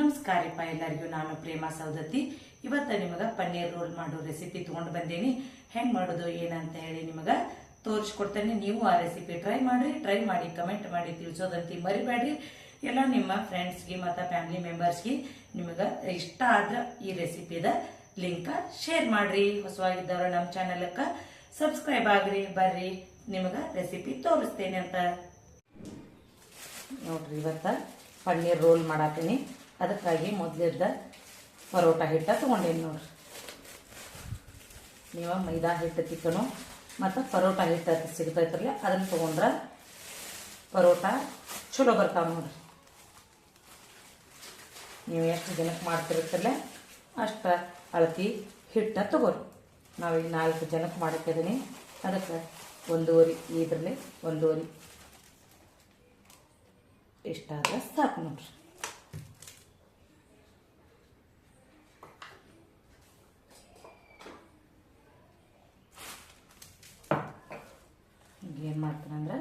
ನಮಸ್ಕಾರ ರೀಪ್ಪ ಎಲ್ಲರಿಗೂ ನಾನು ಪ್ರೇಮಾ ಸೌದತ್ತಿ ಇವತ್ತು ನಿಮಗೆ ಪನ್ನೀರ್ ರೋಲ್ ಮಾಡೋ ರೆಸಿಪಿ ತೊಗೊಂಡು ಬಂದೇನಿ. ಹೆಂಗೆ ಮಾಡೋದು ಏನಂತ ಹೇಳಿ ನಿಮಗೆ ತೋರಿಸ್ಕೊಡ್ತೇನೆ. ನೀವು ಆ ರೆಸಿಪಿ ಟ್ರೈ ಮಾಡಿರಿ ಟ್ರೈ ಮಾಡಿ ಕಮೆಂಟ್ ಮಾಡಿ ತಿಳಿಸೋದಂತಿ ಮರಿಬೇಡ್ರಿ. ಎಲ್ಲ ನಿಮ್ಮ ಫ್ರೆಂಡ್ಸ್ಗೆ ಮತ್ತು ಫ್ಯಾಮಿಲಿ ಮೆಂಬರ್ಸ್ಗೆ ನಿಮಗೆ ಇಷ್ಟ ಆದ್ರೆ ಈ ರೆಸಿಪಿದ ಲಿಂಕ ಶೇರ್ ಮಾಡ್ರಿ. ಹೊಸವಾಗಿದ್ದವರು ನಮ್ಮ ಚಾನಲ್ಗೆ ಸಬ್ಸ್ಕ್ರೈಬ್ ಆಗ್ರಿ, ಬರ್ರಿ. ನಿಮಗೆ ರೆಸಿಪಿ ತೋರಿಸ್ತೇನೆ ಅಂತ. ನೋಡ್ರಿ, ಇವತ್ತ ಪನ್ನೀರ್ ರೋಲ್ ಮಾಡತ್ತೀನಿ ಅದಕ್ಕಾಗಿ ಮೊದಲಿದ್ದ ಪರೋಟ ಹಿಟ್ಟ ತೊಗೊಂಡೇನಿ ನೋಡ್ರಿ. ನೀವು ಮೈದಾ ಹಿಟ್ಟು ತಿಕ್ಕನು ಮತ್ತು ಪರೋಟ ಹಿಟ್ಟು ಸಿಗ್ತೈತ್ರಲ್ಲ ಅದನ್ನು ತೊಗೊಂಡ್ರೆ ಪರೋಟ ಚಲೋ ಬರ್ತಾವೆ ನೋಡ್ರಿ. ನೀವು ಎಷ್ಟು ಜನಕ್ಕೆ ಮಾಡ್ತಿರ್ತಿರಲ್ಲ, ಅಷ್ಟು ಅಳತಿ ಹಿಟ್ಟ ತಗೋರಿ. ನಾವೀಗ ನಾಲ್ಕು ಜನಕ್ಕೆ ಮಾಡಕ್ಕಿದ್ದೀನಿ ಅದಕ್ಕೆ ಒಂದೂವರೆ, ಇದರಲ್ಲಿ ಒಂದೂವರೆ. ಇಷ್ಟಾದ್ರೆ ಸಾಕು ನೋಡ್ರಿ. ಏನು ಮಾಡ್ತೀನಂದ್ರೆ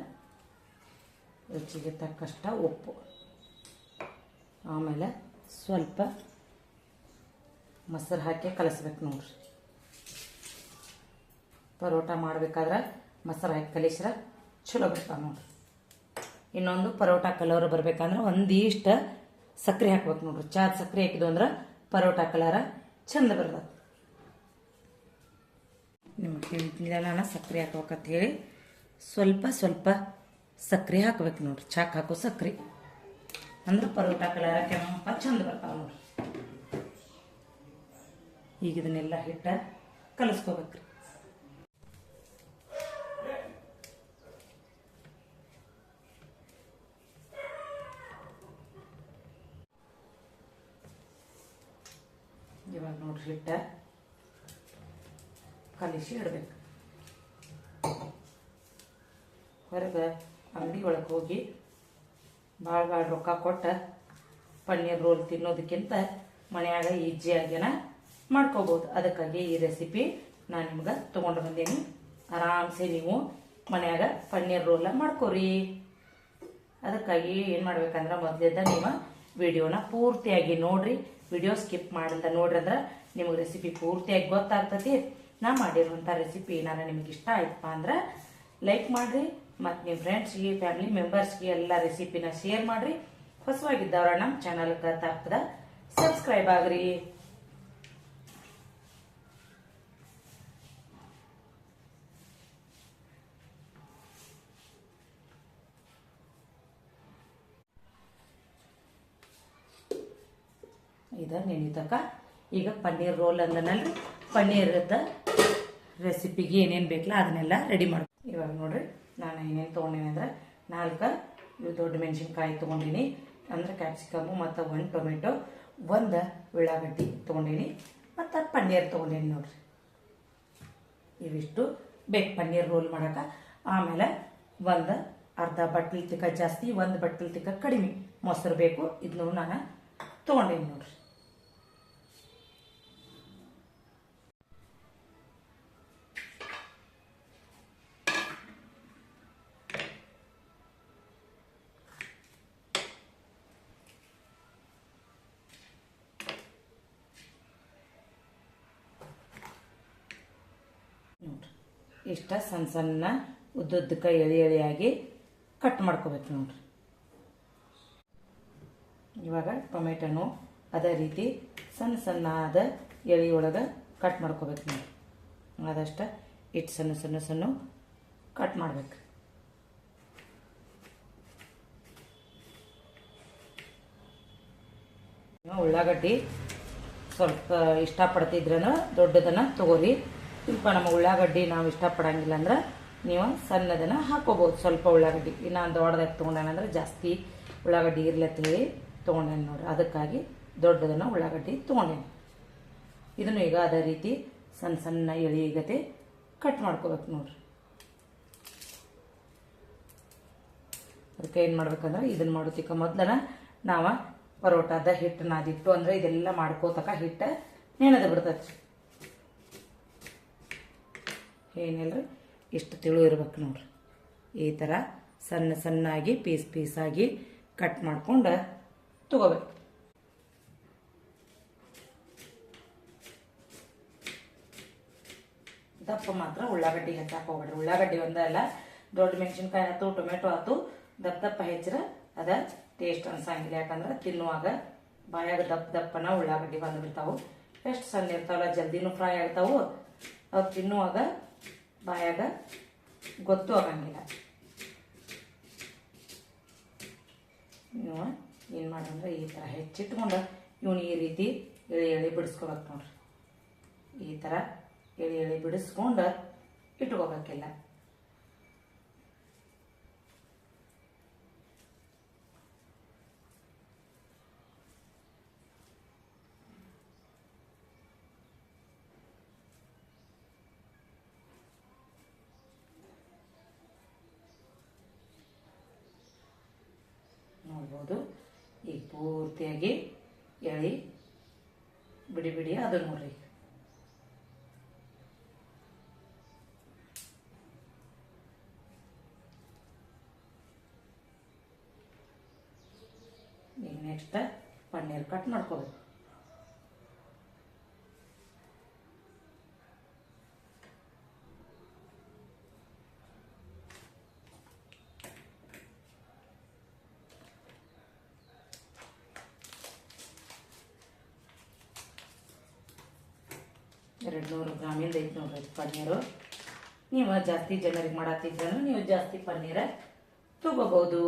ರುಚಿಗೆ ತಕ್ಕಷ್ಟ ಉಪ್ಪು. ಆಮೇಲೆ ಸ್ವಲ್ಪ ಮೊಸರು ಹಾಕಿ ಕಲಿಸ್ಬೇಕು ನೋಡ್ರಿ. ಪರೋಟ ಮಾಡ್ಬೇಕಾದ್ರೆ ಮೊಸರು ಹಾಕಿ ಕಲಿಸ್ರೆ ಚಲೋ ಬರ್ತಾವೆ ನೋಡ್ರಿ. ಇನ್ನೊಂದು ಪರೋಟ ಕಲರ್ ಬರ್ಬೇಕಂದ್ರೆ ಒಂದಿಷ್ಟು ಸಕ್ಕರೆ ಹಾಕ್ಬೇಕು ನೋಡ್ರಿ. ಚಾದ ಸಕ್ಕರೆ ಹಾಕಿದ್ವು ಅಂದ್ರೆ ಪರೋಟ ಕಲರ ಚಂದ ಬರ್ತದೆ. ನಿಮಗೆ ತಿಳಿದಿಲ್ಲ ನಾನು ಸಕ್ಕರೆ ಹಾಕ್ಬೇಕಂತ ಹೇಳಿ. ಸ್ವಲ್ಪ ಸ್ವಲ್ಪ ಸಕ್ಕರೆ ಹಾಕ್ಬೇಕು ನೋಡ್ರಿ. ಚಾಕ್ ಹಾಕೋ ಸಕ್ಕರೆ ಅಂದ್ರೆ ಪರೋಟ ಕಲರ ಕೆಂಪ ಚಂದ ಬರ್ತಾವೆ ನೋಡ್ರಿ. ಈಗ ಇದನ್ನೆಲ್ಲ ಹಿಟ್ಟ ಕಲಿಸ್ಕೋಬೇಕ್ರಿ. ಇವಾಗ ನೋಡ್ರಿ ಹಿಟ್ಟ ಕಲಿಸಿ ಇಡಬೇಕು. ಹೊರಗೆ ಅಂಗಡಿ ಒಳಗೆ ಹೋಗಿ ಭಾಳ ಭಾಳ ರೊಕ್ಕ ಕೊಟ್ಟು ಪನ್ನೀರ್ ರೋಲ್ ತಿನ್ನೋದಕ್ಕಿಂತ ಮನ್ಯಾಗ ಈಜಿಯಾಗಿನ ಮಾಡ್ಕೋಬೋದು. ಅದಕ್ಕಾಗಿ ಈ ರೆಸಿಪಿ ನಾನು ನಿಮ್ಗೆ ತೊಗೊಂಡು ಬಂದೀನಿ. ಆರಾಮ್ಸೆ ನೀವು ಮನೆಯಾಗ ಪನ್ನೀರ್ ರೋಲ ಮಾಡ್ಕೋರಿ. ಅದಕ್ಕಾಗಿ ಏನು ಮಾಡ್ಬೇಕಂದ್ರೆ ಮೊದಲಿದ್ದ ನೀವು ವಿಡಿಯೋನ ಪೂರ್ತಿಯಾಗಿ ನೋಡ್ರಿ. ವಿಡಿಯೋ ಸ್ಕಿಪ್ ಮಾಡಿದ ನೋಡ್ರಿ ಅಂದ್ರೆ ನಿಮಗೆ ರೆಸಿಪಿ ಪೂರ್ತಿಯಾಗಿ ಗೊತ್ತಾಗ್ತತಿ. ನಾ ಮಾಡಿರುವಂಥ ರೆಸಿಪಿ ಏನಾರ ನಿಮಗೆ ಇಷ್ಟ ಆಯ್ತಪ್ಪ ಅಂದ್ರೆ ಲೈಕ್ ಮಾಡಿರಿ. ಮತ್ತು ನಿಮ್ಮ ಫ್ರೆಂಡ್ಸ್ಗೆ ಫ್ಯಾಮಿಲಿ ಮೆಂಬರ್ಸ್ಗೆ ಎಲ್ಲ ರೆಸಿಪಿನ ಶೇರ್ ಮಾಡಿರಿ. ಹೊಸವಾಗಿದ್ದವ್ರ ನಮ್ಮ ಚಾನಲ್ಗೆ ತಪ್ಪದ ಸಬ್ಸ್ಕ್ರೈಬ್ ಆಗ್ರಿ. ಇದು ನೆನಿತಕ ಈಗ ಪನ್ನೀರ್ ರೋಲ್ ಅಂದನಲ್ರಿ. ಪನ್ನೀರದ ರೆಸಿಪಿಗೆ ಏನೇನು ಬೇಕಲ್ಲ ಅದನ್ನೆಲ್ಲ ರೆಡಿ ಮಾಡಿ ಇವಾಗ ನೋಡ್ರಿ. ನಾನು ಏನೇನು ತೊಗೊಂಡೀನಿ ಅಂದರೆ ನಾಲ್ಕು ಇವು ದೊಡ್ಡ ಮೆಣಸಿನ್ಕಾಯಿ ತೊಗೊಂಡಿನಿ. ಅಂದ್ರೆ ಕ್ಯಾಪ್ಸಿಕಮು ಮತ್ತು ಒಂದು ಟೊಮೆಟೊ, ಒಂದು ಉಳ್ಳಾಗಡ್ಡಿ ತೊಗೊಂಡೀನಿ. ಮತ್ತು ಪನ್ನೀರ್ ತೊಗೊಂಡೀನಿ ನೋಡ್ರಿ. ಇವಿಷ್ಟು ಬೇಕು ಪನ್ನೀರ್ ರೋಲ್ ಮಾಡೋಕೆ. ಆಮೇಲೆ ಒಂದು ಅರ್ಧ ಬಟ್ಲು ತಿಕ್ಕ ಜಾಸ್ತಿ, ಒಂದು ಬಟ್ಲು ತಿಕ್ಕ ಕಡಿಮೆ ಮೊಸರು ಬೇಕು. ಇದನ್ನು ನಾನು ತೊಗೊಂಡೀನಿ ನೋಡ್ರಿ. ಇಷ್ಟ ಸಣ್ಣ ಸಣ್ಣ ಉದ್ದುದ್ದಕ್ಕೆ ಎಳೆ ಎಳೆಯಾಗಿ ಕಟ್ ಮಾಡ್ಕೋಬೇಕು ನೋಡ್ರಿ. ಇವಾಗ ಟೊಮೆಟೊನು ಅದೇ ರೀತಿ ಸಣ್ಣ ಸಣ್ಣ ಆದ ಕಟ್ ಮಾಡ್ಕೋಬೇಕು ನೋಡ್ರಿ. ಆದಷ್ಟು ಇಟ್ಟು ಸಣ್ಣ ಸಣ್ಣ ಸಣ್ಣ ಕಟ್ ಮಾಡ್ಬೇಕು. ಉಳ್ಳಾಗಡ್ಡಿ ಸ್ವಲ್ಪ ಇಷ್ಟಪಡ್ತಿದ್ರೂ ದೊಡ್ಡದನ್ನು ತಗೋರಿ. ಸ್ವಲ್ಪ ನಮ್ಮ ಉಳ್ಳಾಗಡ್ಡಿ ನಾವು ಇಷ್ಟಪಡಂಗಿಲ್ಲ ಅಂದ್ರೆ ನೀವು ಸಣ್ಣದನ್ನು ಹಾಕೋಬೋದು. ಸ್ವಲ್ಪ ಉಳ್ಳಾಗಡ್ಡಿ. ಇನ್ನು ದೊಡ್ಡದಾಗಿ ತೊಗೊಂಡೇನಂದ್ರೆ ಜಾಸ್ತಿ ಉಳ್ಳಾಗಡ್ಡಿ ಇರ್ಲತ್ತೇ ತೊಗೊಂಡೇನೆ ನೋಡ್ರಿ. ಅದಕ್ಕಾಗಿ ದೊಡ್ಡದನ್ನು ಉಳ್ಳಾಗಡ್ಡಿ ತೊಗೊಂಡೇನೆ. ಇದನ್ನು ಈಗ ಅದೇ ರೀತಿ ಸಣ್ಣ ಸಣ್ಣ ಎಳಿಗತೆ ಕಟ್ ಮಾಡ್ಕೋಬೇಕು ನೋಡ್ರಿ. ಅದಕ್ಕೆ ಏನು ಮಾಡ್ಬೇಕಂದ್ರೆ ಇದನ್ನು ಮಾಡೋತಿಕ್ಕ ಮೊದಲನ ನಾವು ಪರೋಟದ ಹಿಟ್ಟು ನಾದಿಟ್ಟು ಅಂದರೆ ಇದೆಲ್ಲ ಮಾಡ್ಕೋತಕ್ಕ ಹಿಟ್ಟು ನೆನೆದು ಬಿಡ್ತೈತಿ ಏನಿಲ್ಲರಿ ಇಷ್ಟು ತಿಳು ಇರ್ಬೇಕು ನೋಡ್ರಿ. ಈ ಥರ ಸಣ್ಣ ಸಣ್ಣಾಗಿ, ಪೀಸ್ ಪೀಸಾಗಿ ಕಟ್ ಮಾಡಿಕೊಂಡು ತಗೋಬೇಕು. ದಪ್ಪ ಮಾತ್ರ ಉಳ್ಳಾಗಡ್ಡಿ ಹೆಚ್ಚಾಕ ಹೋಗ್ಬೇಡ್ರಿ. ಉಳ್ಳಾಗಡ್ಡಿ ಒಂದಲ್ಲ ದೊಡ್ಡ ಮೆಣಸಿನ್ಕಾಯಿ ಆಯ್ತು ಟೊಮೆಟೊ ಆಯ್ತು ದಪ್ಪ ದಪ್ಪ ಹೆಚ್ಚರ ಅದ ಟೇಸ್ಟ್ ಅನ್ಸಂಗಿಲ್ಲ. ಯಾಕಂದ್ರೆ ತಿನ್ನುವಾಗ ಬಾಯಾಗ ದಪ್ಪ ದಪ್ಪನ ಉಳ್ಳಾಗಡ್ಡಿ ಬಂದ್ಬಿಡ್ತಾವು. ಎಷ್ಟು ಸಣ್ಣ ಇರ್ತಾವಲ್ಲ, ಜಲ್ದಿನೂ ಫ್ರೈ ಆಗ್ತಾವು. ಅವು ತಿನ್ನುವಾಗ ಬಾಯಾಗ ಗೊತ್ತು ಆಗಂಗಿಲ್ಲ. ನೀವು ಏನು ಮಾಡಂದ್ರೆ ಈ ಥರ ಹೆಚ್ಚಿಟ್ಕೊಂಡು ಇವನು ಈ ರೀತಿ ಎಳೆ ಎಳೆ ಬಿಡಿಸ್ಕೊಬೇಕು ನೋಡ್ರಿ. ಈ ಥರ ಎಳೆ ಎಳೆ ಬಿಡಿಸ್ಕೊಂಡು ಇಟ್ಕೋಬೇಕಿಲ್ಲ ನೋಡ್ಬೋದು ಈಗ ಪೂರ್ತಿಯಾಗಿ ಎಳಿ ಬಿಡಿ ಬಿಡಿ ಅದು ನೋಡ್ರಿ ಈಗ. ನೆಕ್ಸ್ಟ್ ಪನ್ನೀರ್ ಕಟ್ ಮಾಡ್ಕೋಬೇಕು ಎರಡು ನೂರು ಗ್ರಾಮಿಂದ ಐತೆ ನೋಡ್ರಿ ಪನ್ನೀರು. ನೀವು ಜಾಸ್ತಿ ಜನರಿಗೆ ಮಾಡತ್ತಿದ್ರೆ ನೀವು ಜಾಸ್ತಿ ಪನ್ನೀರ ತಗೋಬಹುದು.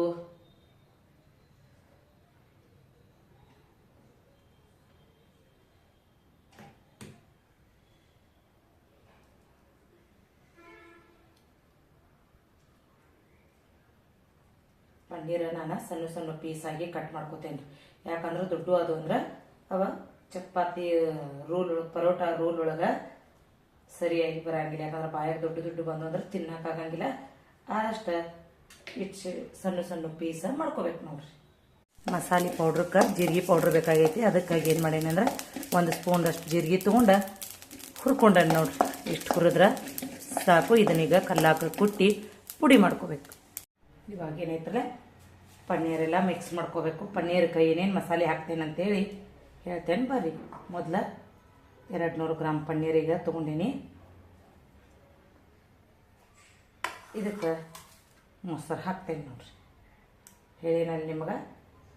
ಪನ್ನೀರ ನಾನು ಸಣ್ಣ ಸಣ್ಣ ಪೀಸ್ ಆಗಿ ಕಟ್ ಮಾಡ್ಕೋತೇನೆ. ಯಾಕಂದ್ರೆ ದೊಡ್ಡ ಅದು ಅಂದ್ರೆ ಅವ ಚಪಾತಿ ರೂಲ್ ಪರೋಟ ರೂಲ್ ಒಳಗೆ ಸರಿಯಾಗಿ ಬರಂಗಿಲ್ಲ. ಯಾಕಂದ್ರೆ ಬಾಯಾಗ ದೊಡ್ಡ ದೊಡ್ಡ ಬಂದು ಅಂದ್ರೆ ತಿನ್ನಕ್ಕಾಗಂಗಿಲ್ಲ ಆದಷ್ಟು ಇಚ್ಚು ಸಣ್ಣ ಸಣ್ಣ ಪೀಸ ಮಾಡ್ಕೋಬೇಕು ನೋಡ್ರಿ. ಮಸಾಲೆ ಪೌಡ್ರಕ್ಕೆ ಜೀರಿಗೆ ಪೌಡ್ರ್ ಬೇಕಾಗೈತಿ. ಅದಕ್ಕಾಗಿ ಏನು ಮಾಡೀನಿ ಅಂದ್ರೆ ಒಂದು ಸ್ಪೂನ್ದಷ್ಟು ಜೀರಿಗೆ ತೊಗೊಂಡು ಹುರ್ಕೊಂಡೆ ನೋಡ್ರಿ. ಇಷ್ಟು ಹುರಿದ್ರೆ ಸಾಕು. ಇದನ್ನೀಗ ಕಲ್ಲಾಕ ಕುಟ್ಟಿ ಪುಡಿ ಮಾಡ್ಕೋಬೇಕು. ಇವಾಗ ಏನೈತಲ್ಲ? ಪನ್ನೀರೆಲ್ಲ ಮಿಕ್ಸ್ ಮಾಡ್ಕೋಬೇಕು. ಪನ್ನೀರ್ಗೆ ಏನೇನು ಮಸಾಲೆ ಹಾಕ್ತೇನೆ ಅಂತೇಳಿ ಹೇಳ್ತೇನೆ ಬರ್ರಿ. ಮೊದಲ ಎರಡು ನೂರು ಗ್ರಾಮ್ ಪನ್ನೀರಿಗೆ ತೊಗೊಂಡೀನಿ. ಇದಕ್ಕೆ ಮೊಸರು ಹಾಕ್ತೇನೆ ನೋಡ್ರಿ. ಹೇಳಿನಲ್ಲಿ ನಿಮಗೆ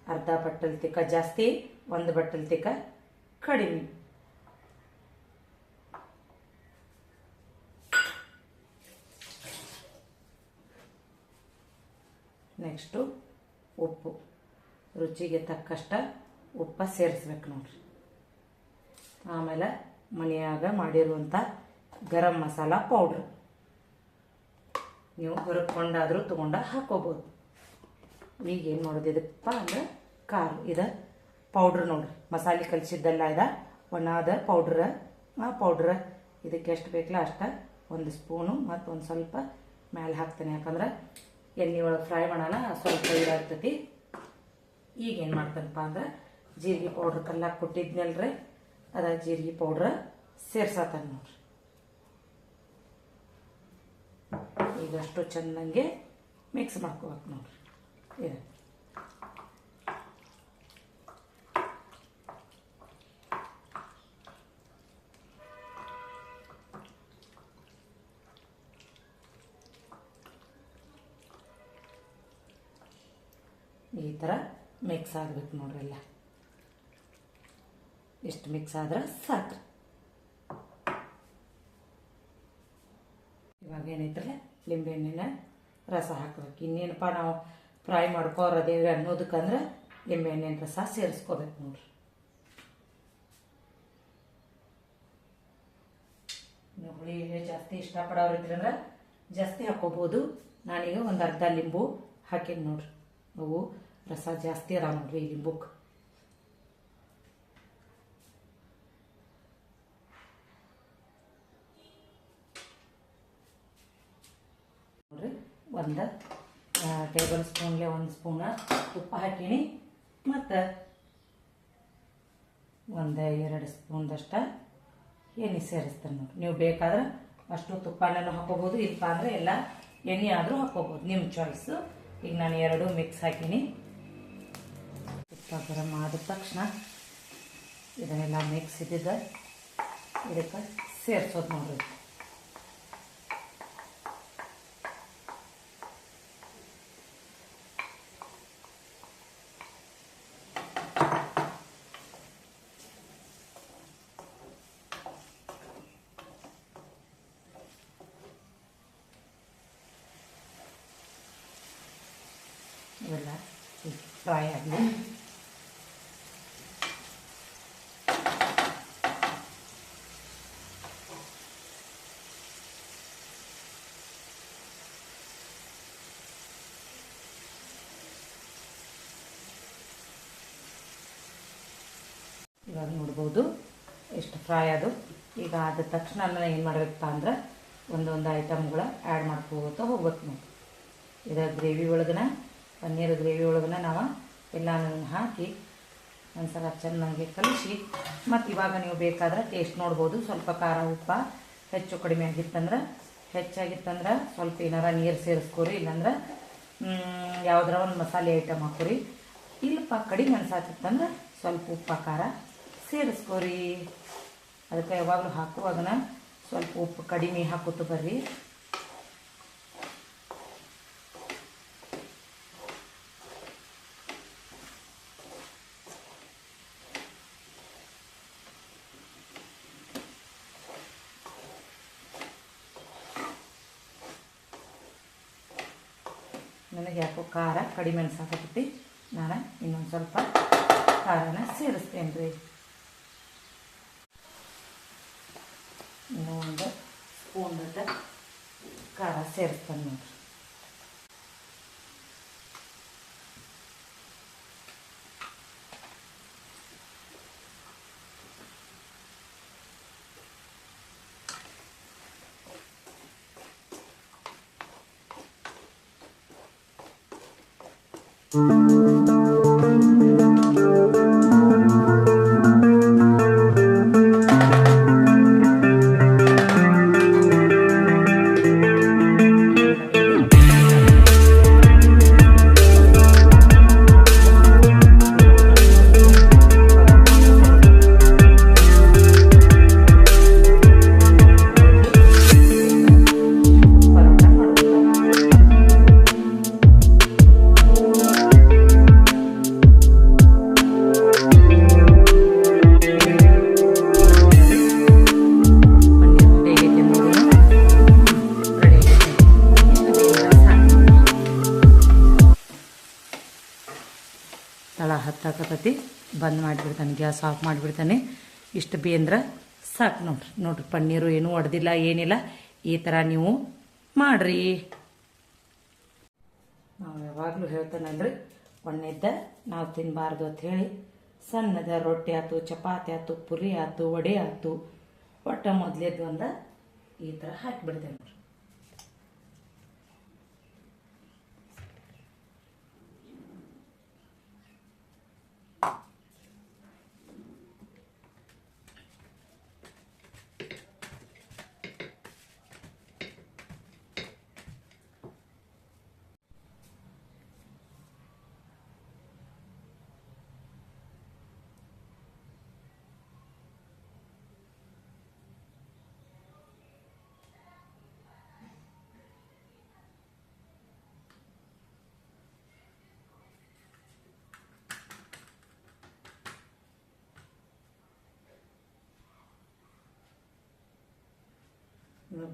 ಅರ್ಧ ಬಟ್ಟಲ್ ತಿಕ್ಕ ಜಾಸ್ತಿ, ಒಂದು ಬಟ್ಟಲ್ ತಿಕ್ಕ ಕಡಿಮೆ. ನೆಕ್ಸ್ಟು ಉಪ್ಪು. ರುಚಿಗೆ ತಕ್ಕಷ್ಟ ಉಪ್ಪ ಸೇರಿಸ್ಬೇಕು ನೋಡ್ರಿ. ಆಮೇಲೆ ಮನೆಯಾಗ ಮಾಡಿರುವಂಥ ಗರಂ ಮಸಾಲ ಪೌಡ್ರ್ ನೀವು ಹೊರಕೊಂಡಾದರೂ ತೊಗೊಂಡ ಹಾಕೋಬೋದು. ಈಗ ಏನು ಮಾಡೋದು ಇದಕ್ಕಪ್ಪ ಅಂದ್ರೆ ಖಾರ ಇದು ಪೌಡ್ರ್ ನೋಡ್ರಿ. ಮಸಾಲೆ ಕಲಿಸಿದ್ದೆಲ್ಲ ಇದ, ಒಣಾದ ಪೌಡ್ರ ಆ ಪೌಡ್ರ ಇದಕ್ಕೆ ಎಷ್ಟು ಬೇಕಲ್ಲ ಅಷ್ಟು ಒಂದು ಸ್ಪೂನು ಮತ್ತು ಒಂದು ಸ್ವಲ್ಪ ಮೇಲೆ ಹಾಕ್ತೇನೆ. ಯಾಕಂದ್ರೆ ಎಣ್ಣೆ ಒಳಗೆ ಫ್ರೈ ಮಾಡೋಣ ಸ್ವಲ್ಪ ಇದಾಗ್ತೈತಿ ಈಗ ಏನು ಮಾಡ್ತಾನಪ್ಪ ಅಂದ್ರೆ ಜೀರಿಗೆ ಪೌಡ್ರ್ ಕಲ್ಲಾಕಿ ಕೊಟ್ಟಿದ್ನಲ್ರಿ. ಅದ ಜೀರಿಗೆ ಪೌಡ್ರ ಸೇರ್ಸತ್ತ ನೋಡ್ರಿ. ಈಗಷ್ಟು ಚೆಂದಂಗೆ ಮಿಕ್ಸ್ ಮಾಡ್ಕೋಬೇಕು ನೋಡ್ರಿ. ಇದು. ಈ ಥರ ಮಿಕ್ಸ್ ಆಗ್ಬೇಕು ನೋಡ್ರಿ ಎಲ್ಲ. ಇಷ್ಟು ಮಿಕ್ಸ್ ಆದ್ರೆ ಸಾಕು ಇವಾಗ ಏನೈತ್ರಲ್ಲ ಲಿಂಬೆಹಣ್ಣಿನ ರಸ ಹಾಕ್ಬೇಕು. ಇನ್ನೇನಪ್ಪ ನಾವು ಫ್ರೈ ಮಾಡ್ಕೋರದೇವ್ರಿ ಅನ್ನೋದಕ್ಕಂದ್ರೆ ಲಿಂಬೆಹಣ್ಣಿನ ರಸ ಸೇರಿಸ್ಕೋಬೇಕು ನೋಡ್ರಿ. ಹುಳಿ ಜಾಸ್ತಿ ಇಷ್ಟಪಡೋರಿದ್ರಂದ್ರೆ ಜಾಸ್ತಿ ಹಾಕೋಬೋದು. ನಾನೀಗ ಒಂದು ಅರ್ಧ ಲಿಂಬು ಹಾಕೀನಿ ನೋಡ್ರಿ. ಅವು ರಸ ಜಾಸ್ತಿ ಅದಾವ ನೋಡ್ರಿ ಈ ಲಿಂಬುಕ್ಕೆ ನೋಡ್ರಿ ಒಂದು ಟೇಬಲ್ ಸ್ಪೂನ್ಗೆ ಒಂದು ಸ್ಪೂನ ತುಪ್ಪ ಹಾಕೀನಿ. ಮತ್ತು ಒಂದು ಎರಡು ಸ್ಪೂನ್ದಷ್ಟು ಎಣ್ಣೆ ಸೇರಿಸ್ತೀನಿ ನೋಡಿ. ನೀವು ಬೇಕಾದ್ರೆ ಅಷ್ಟು ತುಪ್ಪನೂ ಹಾಕೋಬೋದು ಇಲ್ಪ ಅಂದರೆ ಎಲ್ಲ ಎಣ್ಣೆ ಆದರೂ ಹಾಕೋಬೋದು ನಿಮ್ಮ ಚಾಯ್ಸು ಈಗ ನಾನು ಎರಡು ಮಿಕ್ಸ್ ಹಾಕೀನಿ. ತುಪ್ಪ ಗರಂ ಆದ ತಕ್ಷಣ ಇದನ್ನೆಲ್ಲ ಮಿಕ್ಸ್ ಇದ್ದಿದ್ದ ಇದಕ್ಕೆ ಸೇರಿಸೋದು ನೋಡ್ರಿ. ಫ್ರೈ ಆಗಲಿ ಇವಾಗ ನೋಡ್ಬೋದು ಎಷ್ಟು ಫ್ರೈ ಅದು. ಈಗ ಆದ ತಕ್ಷಣ ಏನು ಮಾಡಬೇಕಪ್ಪ ಅಂದ್ರೆ ಒಂದೊಂದು ಐಟಮ್ಗಳ ಆ್ಯಡ್ ಮಾಡ್ಕೋತ ಹೋಗ್ಬೇಕು ನಾವು. ಇದರ ಗ್ರೇವಿ ಒಳಗನ ಪನ್ನೀರ್ ಗ್ರೇವಿ ಒಳಗನ ನಾವು ಎಲ್ಲನೂ ಹಾಕಿ ಒಂದ್ಸಲ ಚೆನ್ನಾಗಿ ಕಲಿಸಿ. ಮತ್ತು ಇವಾಗ ನೀವು ಬೇಕಾದ್ರೆ ಟೇಸ್ಟ್ ನೋಡ್ಬೋದು. ಸ್ವಲ್ಪ ಖಾರ, ಉಪ್ಪ ಹೆಚ್ಚು ಕಡಿಮೆ ಆಗಿತ್ತಂದ್ರೆ ಹೆಚ್ಚಾಗಿತ್ತಂದ್ರೆ ಸ್ವಲ್ಪ ಏನಾರ ನೀರು ಸೇರಿಸ್ಕೊರಿ. ಇಲ್ಲಾಂದ್ರೆ ಯಾವ್ದಾರ ಒಂದು ಮಸಾಲೆ ಐಟಮ್ ಹಾಕೋರಿ. ಇಲ್ಲಪ್ಪ, ಕಡಿಮೆ ಅನ್ಸಾತಿತ್ತಂದ್ರೆ ಸ್ವಲ್ಪ ಉಪ್ಪು, ಖಾರ ಸೇರಿಸ್ಕೊರಿ. ಅದಕ್ಕೆ ಯಾವಾಗಲೂ ಹಾಕುವಾಗನ ಸ್ವಲ್ಪ ಉಪ್ಪು ಕಡಿಮೆ ಹಾಕೋತು ಬರ್ರಿ ನನಗೆ ಯಾಕೋ ಖಾರ ಕಡಿಮೆ ಅನ್ಸಾಕತ್ತೈತಿ ನಾನು ಇನ್ನೊಂದು ಸ್ವಲ್ಪ ಖಾರನ ಸೇರಿಸ್ತೇನೆ ರೀ. ಇನ್ನೂ ಒಂದು ಸ್ಪೂನ್ ಖಾರ ಸೇರಿಸ್ತೇನೆ ನೋಡ್ರಿ. ಪರೋಟ ಹತ್ತಾಕತೈತಿ ಬಂದ್ ಮಾಡಿಬಿಡ್ತಾನೆ, ಗ್ಯಾಸ್ ಆಫ್ ಮಾಡಿಬಿಡ್ತಾನೆ. ಇಷ್ಟು ಬೇಂದ್ರೆ ಸಾಕು ನೋಡ್ರಿ. ನೋಡ್ರಿ, ಪನ್ನೀರು ಏನೂ ಒಡೆದಿಲ್ಲ, ಏನಿಲ್ಲ. ಈ ಥರ ನೀವು ಮಾಡ್ರಿ. ನಾವು ಯಾವಾಗಲೂ ಹೇಳ್ತಾನಲ್ರಿ ಒಣ್ಣೆದ್ದ ನಾವು ತಿನ್ನಬಾರ್ದು ಅಂತ ಹೇಳಿ, ಸಣ್ಣದ ರೊಟ್ಟಿ ಆಯ್ತು, ಚಪಾತಿ ಆಯ್ತು, ಪುರಿ ಆಯ್ತು, ವಡೆ ಆಯ್ತು, ಒಟ್ಟ ಮೊದಲೇದು ಒಂದು ಈ ಥರ ಹಾಕಿಬಿಡ್ತೇನೆ ನೋಡ್ರಿ.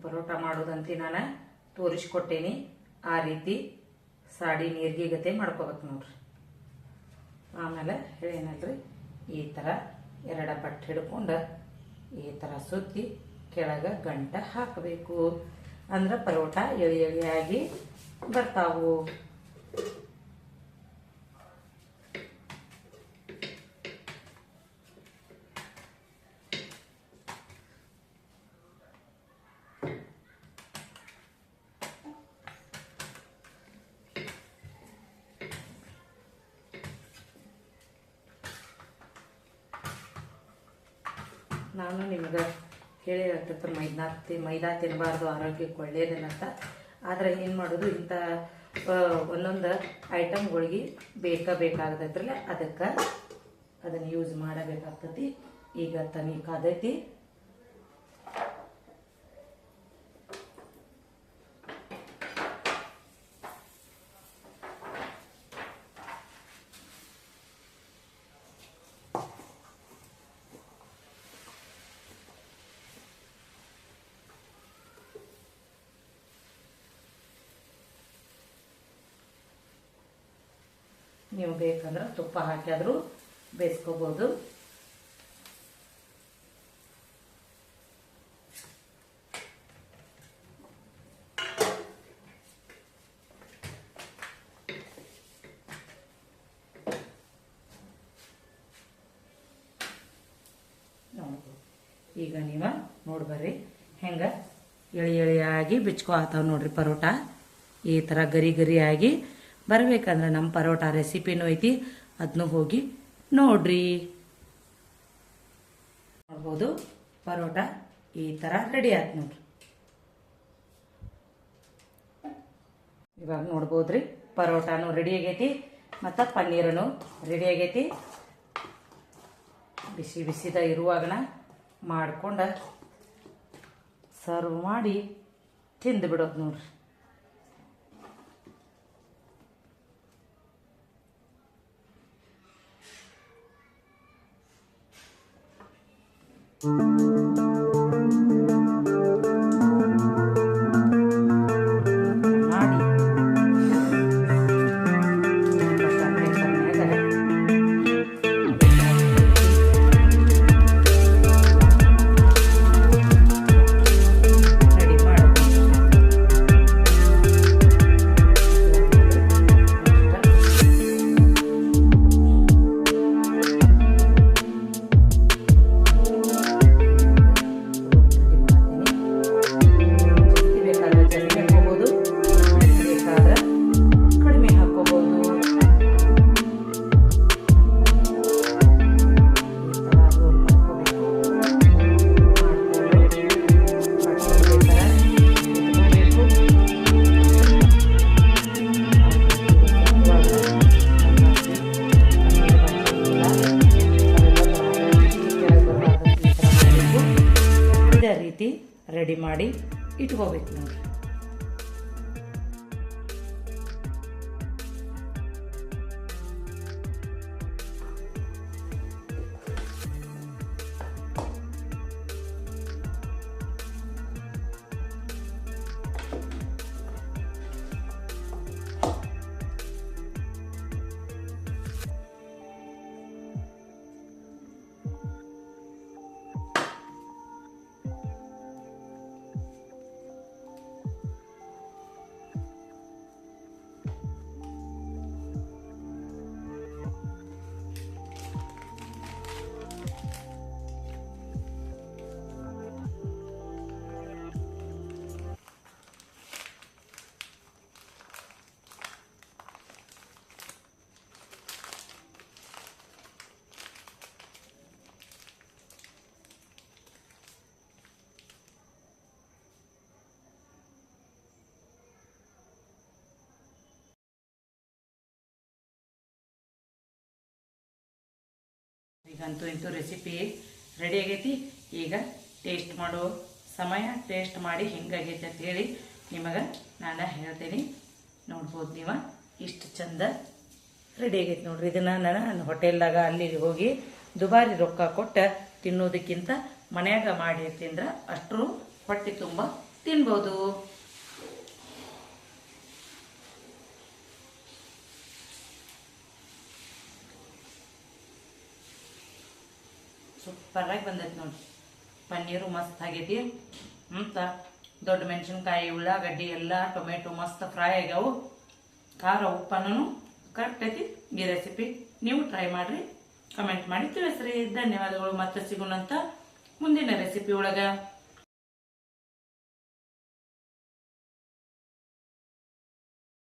ಪರೋಟ ಮಾಡೋದಂತ ನಾನು ತೋರಿಸ್ಕೊಟ್ಟೇನಿ. ಆ ರೀತಿ ಸಾಡಿ ನೀರಿಗೆ ಗತೆ ಮಾಡ್ಕೋಬೇಕು ನೋಡ್ರಿ. ಆಮೇಲೆ ಏನಲ್ರಿ ಈ ಥರ ಎರಡ ಬಟ್ಟೆ ಹಿಡ್ಕೊಂಡು ಈ ಥರ ಸುತ್ತಿ ಕೆಳಗೆ ಗಂಟ ಹಾಕಬೇಕು. ಅಂದ್ರೆ ಪರೋಟ ಎಳೆ ಎಳೆಯಾಗಿ ಬರ್ತಾವು. ನಾನು ನಿಮಗೆ ಹೇಳಿ ಹೇಳ್ತಿರ್ತಾರೆ ಮೈದಾ ಮೈದಾ ತಿನ್ನಬಾರ್ದು ಆರೋಗ್ಯಕ್ಕೆ ಒಳ್ಳೇದೇನಂತ. ಆದರೆ ಏನು ಮಾಡೋದು, ಇಂಥ ಒಂದೊಂದು ಐಟಮ್ಗಳಿಗೆ ಬೇಕಾ ಬೇಕಾಗತೈತ್ರಲ್ಲ ಅದಕ್ಕೆ ಅದನ್ನು ಯೂಸ್ ಮಾಡಬೇಕಾಗ್ತತಿ. ಈಗ ತನಿ ಕಾದೈತಿ ನೀವು ಬೇಕಂದ್ರೆ ತುಪ್ಪ ಹಾಕಿದ್ರು ಬೇಯಿಸ್ಕೋಬೋದು. ಈಗ ನೀವು ನೋಡ್ಬರ್ರಿ. ಹೆಂಗ? ಎಳಿ ಎಳಿಯಾಗಿ ಬಿಚ್ಕೋ ಆತಾವ ನೋಡ್ರಿ ಪರೋಟ. ಈ ಥರ ಗರಿ ಗರಿಯಾಗಿ ಬರ್ಬೇಕಂದ್ರೆ ನಮ್ಮ ಪರೋಟ ರೆಸಿಪಿನೂ ಐತಿ ಅದನ್ನು ಹೋಗಿ ನೋಡ್ರಿ. ನೋಡ್ಬೋದು ಪರೋಟ ಈ ಥರ ರೆಡಿ ಆಯ್ತು ನೋಡ್ರಿ. ಇವಾಗ ನೋಡ್ಬೋದ್ರಿ, ಪರೋಟಾನು ರೆಡಿ ಆಗೈತಿ, ಮತ್ತು ಪನ್ನೀರನು ರೆಡಿ ಆಗೈತಿ. ಬಿಸಿ ಬಿಸಿದ ಇರುವಾಗನ ಮಾಡ್ಕೊಂಡು ಸರ್ವ್ ಮಾಡಿ ತಿಂದು ಬಿಡೋದು ನೋಡ್ರಿ. ಮಾಡಿ ಈಗಂತೂ ಇಂತೂ ರೆಸಿಪಿ ರೆಡಿ ಆಗೈತಿ. ಈಗ ಟೇಸ್ಟ್ ಮಾಡೋ ಸಮಯ ಟೇಸ್ಟ್ ಮಾಡಿ ಹೆಂಗಾಗೈತಿ ಅಂತ ಹೇಳಿ ನಿಮಗೆ ನಾನು ಹೇಳ್ತೀನಿ. ನೋಡ್ಬೋದು ನೀವು, ಇಷ್ಟು ಚಂದ ರೆಡಿ ಆಗೈತಿ ನೋಡ್ರಿ. ಇದನ್ನು ನಾನು ಹೋಟೆಲ್ದಾಗ ಅಲ್ಲಿ ಹೋಗಿ ದುಬಾರಿ ರೊಕ್ಕ ಕೊಟ್ಟು ತಿನ್ನೋದಕ್ಕಿಂತ ಮನ್ಯಾಗ ಮಾಡಿ ತಿಂದ್ರೆ ಅಷ್ಟರು ಹೊಟ್ಟೆ ತುಂಬ ತಿನ್ಬೋದು. ಸೂಪರಾಗಿ ಬಂದೈತಿ ನೋಡ್ರಿ. ಪನ್ನೀರು ಮಸ್ತ್ ಆಗೈತಿ. ಅಂತ ದೊಡ್ಡ ಮೆಣಸಿನ್ಕಾಯಿ, ಉಳ್ಳಾಗಡ್ಡಿ ಎಲ್ಲ, ಟೊಮೆಟೊ ಮಸ್ತ್ ಫ್ರೈ ಆಗ್ಯಾವು. ಖಾರ, ಉಪ್ಪನ್ನು ಕರೆಕ್ಟ್ ಐತಿ. ಈ ರೆಸಿಪಿ ನೀವು ಟ್ರೈ ಮಾಡಿರಿ. ಕಮೆಂಟ್ ಮಾಡಿ ತಿಳಿಸ್ರಿ. ಧನ್ಯವಾದಗಳು. ಮತ್ತೆ ಸಿಗೋಣಂತ ಮುಂದಿನ ರೆಸಿಪಿ ಒಳಗೆ.